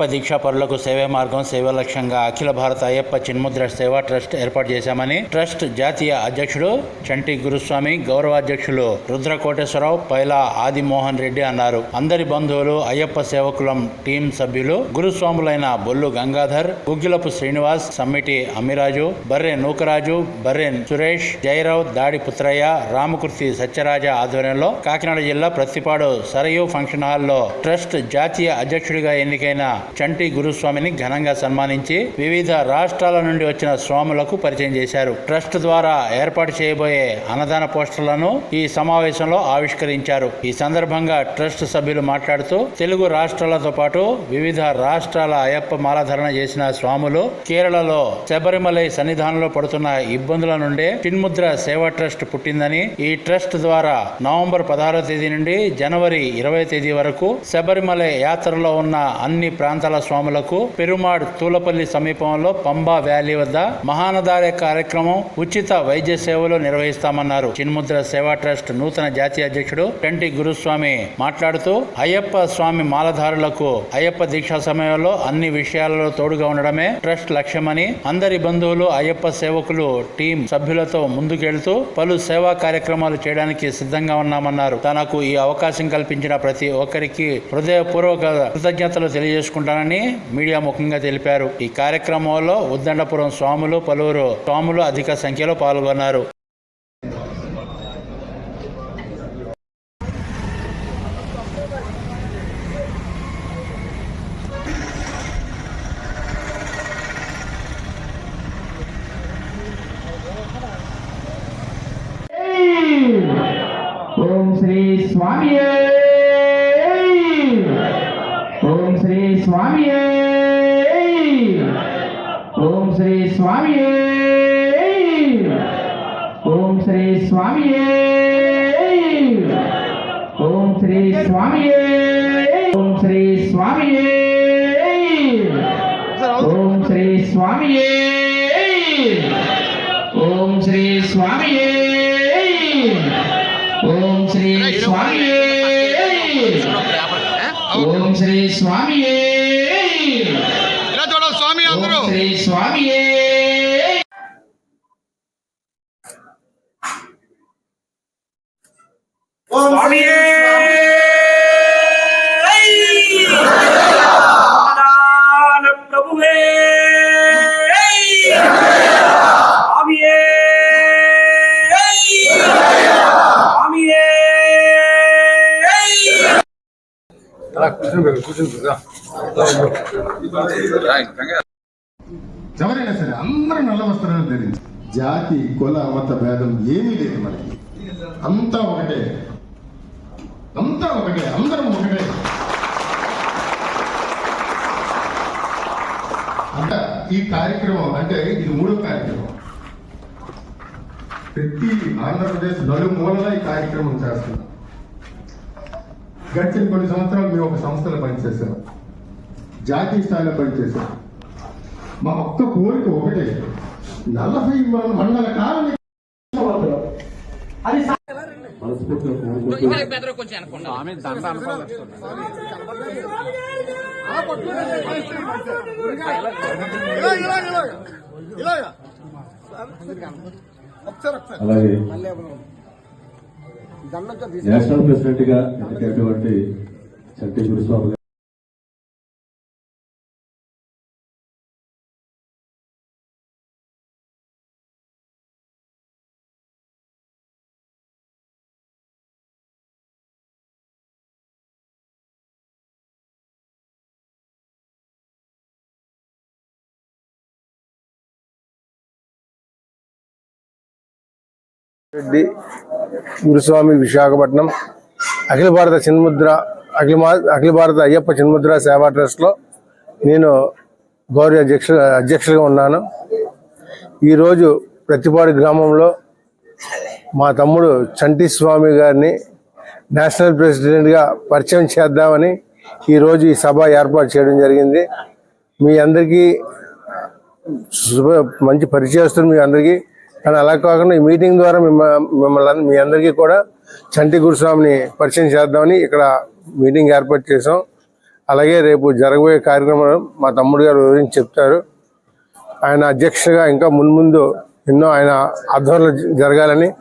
అయ్యప్ప దీక్షా పరులకు సేవే మార్గం సేవ లక్ష్యంగా అఖిల భారత అయ్యప్ప చిన్ముద్ర సేవా ట్రస్ట్ ఏర్పాటు చేశామని ట్రస్ట్ జాతీయ అధ్యక్షుడు చంటి గురుస్వామి గౌరవాధ్యక్షులు రుద్ర కోటేశ్వరరావు పైలా ఆదిమోహన్ రెడ్డి అన్నారు. అందరి బంధువులు అయ్యప్ప సేవకులం టీం సభ్యులు గురుస్వాములైన బొల్లు గంగాధర్ గుగ్గిలపు శ్రీనివాస్ సమ్మిటి అమ్మిరాజు బర్రె నూకరాజు బర్రె సురేష్ జయరావు దాడి పుత్రయ్య రామకుర్తి సత్యరాజ ఆధ్వర్యంలో కాకినాడ జిల్లా ప్రత్తిపాడు సరయు ఫంక్షన్ హాల్లో ట్రస్ట్ జాతీయ అధ్యక్షుడిగా ఎన్నికైన చంటి గురుస్వామిని ఘనంగా సన్మానించి వివిధ రాష్ట్రాల నుండి వచ్చిన స్వాములకు పరిచయం చేశారు. ట్రస్ట్ ద్వారా ఏర్పాటు చేయబోయే అన్నదాన పోస్టర్లను ఈ సమావేశంలో ఆవిష్కరించారు. ఈ సందర్భంగా ట్రస్ట్ సభ్యులు మాట్లాడుతూ తెలుగు రాష్ట్రాలతో పాటు వివిధ రాష్ట్రాల అయ్యప్ప మాలధరణ చేసిన స్వాములు కేరళలో శబరిమలై సన్నిధానంలో పడుతున్న ఇబ్బందుల నుండే చిన్ముద్ర సేవా ట్రస్ట్ పుట్టిందని ఈ ట్రస్ట్ ద్వారా నవంబర్ పదహారవ తేదీ నుండి జనవరి ఇరవై తేదీ వరకు శబరిమల యాత్రలో ఉన్న అన్ని ప్రాంతాల స్వాములకు పెరుమాడ్ తూలపల్లి సమీపంలో పంబా వ్యాలీ వద్ద మహానదారే కార్యక్రమం ఉచిత వైద్య సేవలు నిర్వహిస్తామన్నారు. చిన్ముద్ర సేవా ట్రస్ట్ నూతన జాతీయ అధ్యక్షుడు టంటి గురుస్వామి మాట్లాడుతూ అయ్యప్ప స్వామి మాలధారులకు అయ్యప్ప దీక్షా సమయంలో అన్ని విషయాలలో తోడుగా ఉండడమే ట్రస్ట్ లక్ష్యమని అందరి బంధువులు అయ్యప్ప సేవకులు టీం సభ్యులతో ముందుకెళ్తూ పలు సేవా కార్యక్రమాలు చేయడానికి సిద్ధంగా ఉన్నామన్నారు. తనకు ఈ అవకాశం కల్పించిన ప్రతి ఒక్కరికి హృదయపూర్వక కృతజ్ఞతలు తెలియజేసుకుంటానని మీడియా ముఖంగా తెలిపారు. ఈ కార్యక్రమంలో ఉద్దండపురం స్వాములు పలువురు స్వాములు అధిక సంఖ్యలో పాల్గొన్నారు. ఓం శ్రీ స్వామి శ్రీ స్వామి ఓం శ్రీ స్వామి ఓం శ్రీ స్వామి ఓం శ్రీ స్వామి ఓం శ్రీ స్వామి ఓం శ్రీ స్వామి મંદિરો શ્રી સ્વામીએ સ્વામીએ 아, 구슬 배고 구슬 배고. ఎవరైనా సరే అందరూ నల్ల వస్త్రాలు ధరించి జాతి కుల మత భేదం ఏమీ లేదు మనకి. అంతా ఒకటే. అంతా ఒకటే. అందరం ఒకటే. అంట ఈ కార్యక్రమం అంటే ఇది మూడో కార్యక్రమం. ప్రతి ఆంధ్రప్రదేశ్ నలుమూలలా ఈ కార్యక్రమం చేస్తున్నాం. గడిచిన కొన్ని సంవత్సరాలు మేము ఒక సంస్థలో పనిచేసాం జాతీయ స్థాయిలో పనిచేసాం మా ఒక్క కోరిక ఒకటే. నలభై మండల కాలం అలాగే నేషనల్ ప్రెసిడెంట్గా ఎన్నికైనటువంటి చంటి గురుస్వామి రెడ్డి గురుస్వామి విశాఖపట్నం అఖిల భారత చిన్ముద్ర అఖిల అఖిల భారత అయ్యప్ప చిన్ముద్ర సేవా ట్రస్ట్లో నేను గౌరవ అధ్యక్ష అధ్యక్షులుగా ఉన్నాను. ఈరోజు ప్రతిపాడు గ్రామంలో మా తమ్ముడు చంటి స్వామి గారిని నేషనల్ ప్రెసిడెంట్గా పరిచయం చేద్దామని ఈరోజు ఈ సభ ఏర్పాటు చేయడం జరిగింది. మీ అందరికీ శుభ మంచి పరిచయస్తులు మీ అందరికీ కానీ అలా కాకుండా ఈ మీటింగ్ ద్వారా మిమ్మ మిమ్మల్ని మీ అందరికీ కూడా చంటి గురుస్వామిని పరిచయం చేద్దామని ఇక్కడ మీటింగ్ ఏర్పాటు చేసాం అలాగే రేపు జరగబోయే కార్యక్రమం మా తమ్ముడు గారు వివరించి చెప్తారు. ఆయన అధ్యక్షగా ఇంకా మున్ముందు ఎన్నో ఆయన ఆధ్వర్యంలో జ- జరగాలని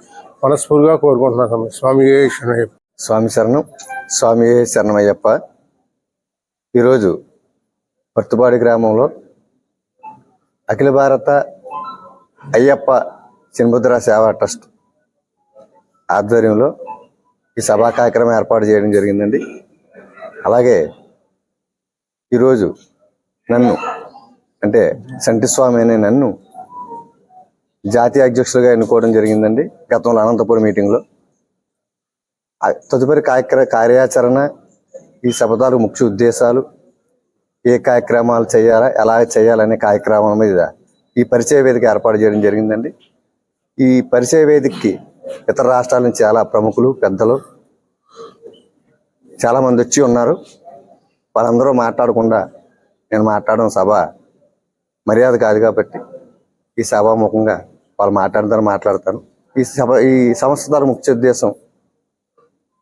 మనస్ఫూర్తిగా కోరుకుంటున్నాను స్వామి స్వామి శరణయ్యప్ప. స్వామి శరణం. స్వామి శరణమయ్యప్ప. ఈరోజు పర్తుపాడి గ్రామంలో అఖిల భారత అయ్యప్ప చిన్ముద్ర సేవా ట్రస్ట్ ఆధ్వర్యంలో ఈ సభా కార్యక్రమం ఏర్పాటు చేయడం జరిగిందండి. అలాగే ఈరోజు నన్ను అంటే సంటి స్వామి అనే నన్ను జాతీయ అధ్యక్షులుగా ఎన్నుకోవడం జరిగిందండి. గతంలో అనంతపురం మీటింగ్లో తదుపరి కార్యక్ర కార్యాచరణ ఈ శపథాలకు ముఖ్య ఉద్దేశాలు ఏ కార్యక్రమాలు చేయాలా ఎలా చేయాలనే కార్యక్రమం మీద ఈ పరిచయ వేదిక ఏర్పాటు చేయడం జరిగిందండి. ఈ పరిచయ వేదికకి ఇతర రాష్ట్రాల నుంచి చాలా ప్రముఖులు పెద్దలు చాలామంది వచ్చి ఉన్నారు. వాళ్ళందరూ మాట్లాడకుండా నేను మాట్లాడడం సభ మర్యాద కాదు కాబట్టి ఈ సభాముఖంగా వాళ్ళు మాట్లాడతారు మాట్లాడతాను ఈ సభ ఈ సంస్థ ద్వారా ముఖ్య ఉద్దేశం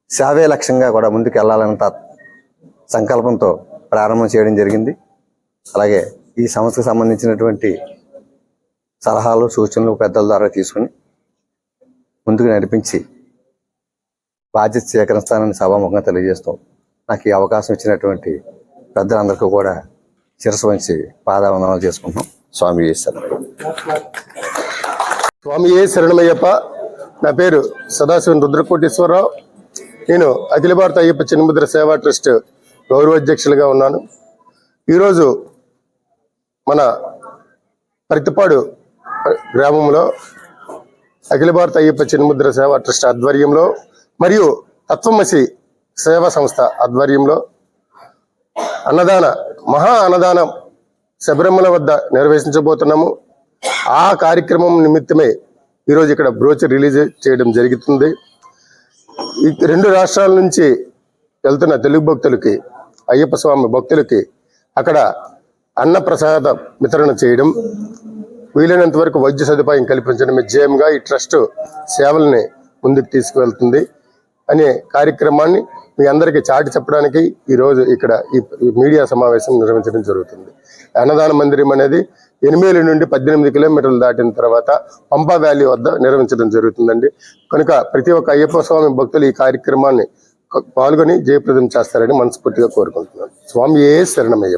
సేవే లక్ష్యంగా కూడా ముందుకు వెళ్ళాలన్న సంకల్పంతో ప్రారంభం చేయడం జరిగింది. అలాగే ఈ సంస్థకు సంబంధించినటువంటి సలహాలు సూచనలు పెద్దల ద్వారా తీసుకుని ముందుకు నడిపించి బాధ్యత స్వీకరిస్తానని సభాముఖంగా తెలియజేస్తాం నాకు ఈ అవకాశం ఇచ్చినటువంటి పెద్దలందరికీ కూడా శిరసు వంచి పాదావందనాలు చేసుకుంటున్నాం. స్వామి చేస్తారు స్వామి ఏ శరణమయ్యప్ప? నా పేరు సదాశివన్ రుద్రకోటేశ్వరరావు. నేను అఖిల భారత అయ్యప్ప చిన్నముద్ర సేవా ట్రస్ట్ గౌరవ అధ్యక్షులుగా ఉన్నాను. ఈరోజు మన పరితిపాడు గ్రామంలో అఖిల భారత అయ్యప్ప చిన్నముద్ర సేవా ట్రస్ట్ ఆధ్వర్యంలో మరియు తత్వమసి సేవా సంస్థ ఆధ్వర్యంలో అన్నదాన మహా అన్నదానం శబరిమల వద్ద నిర్వహించబోతున్నాము. ఆ కార్యక్రమం నిమిత్తమే ఈరోజు ఇక్కడ బ్రోచర్ రిలీజ్ చేయడం జరుగుతుంది. రెండు రాష్ట్రాల నుంచి వెళ్తున్న తెలుగు భక్తులకి అయ్యప్ప స్వామి భక్తులకి అక్కడ అన్నప్రసాద వితరణ చేయడం వీలైనంత వరకు వైద్య సదుపాయం కల్పించడమే జయంగా ఈ ట్రస్ట్ సేవల్ని ముందుకు తీసుకువెళ్తుంది అనే కార్యక్రమాన్ని మీ అందరికీ చాటి చెప్పడానికి ఈ రోజు ఇక్కడ ఈ మీడియా సమావేశం నిర్వహించడం జరుగుతుంది. అన్నదాన మందిరం అనేది ఎనిమిది నుండి పద్దెనిమిది కిలోమీటర్లు దాటిన తర్వాత పంపా వ్యాలీ వద్ద నిర్వహించడం జరుగుతుందండి. కనుక ప్రతి ఒక్క అయ్యప్ప స్వామి భక్తులు ఈ కార్యక్రమాన్ని పాల్గొని జయప్రదం చేస్తారని మనస్ఫూర్తిగా కోరుకుంటున్నాను. స్వామి ఏ శరణమయ్య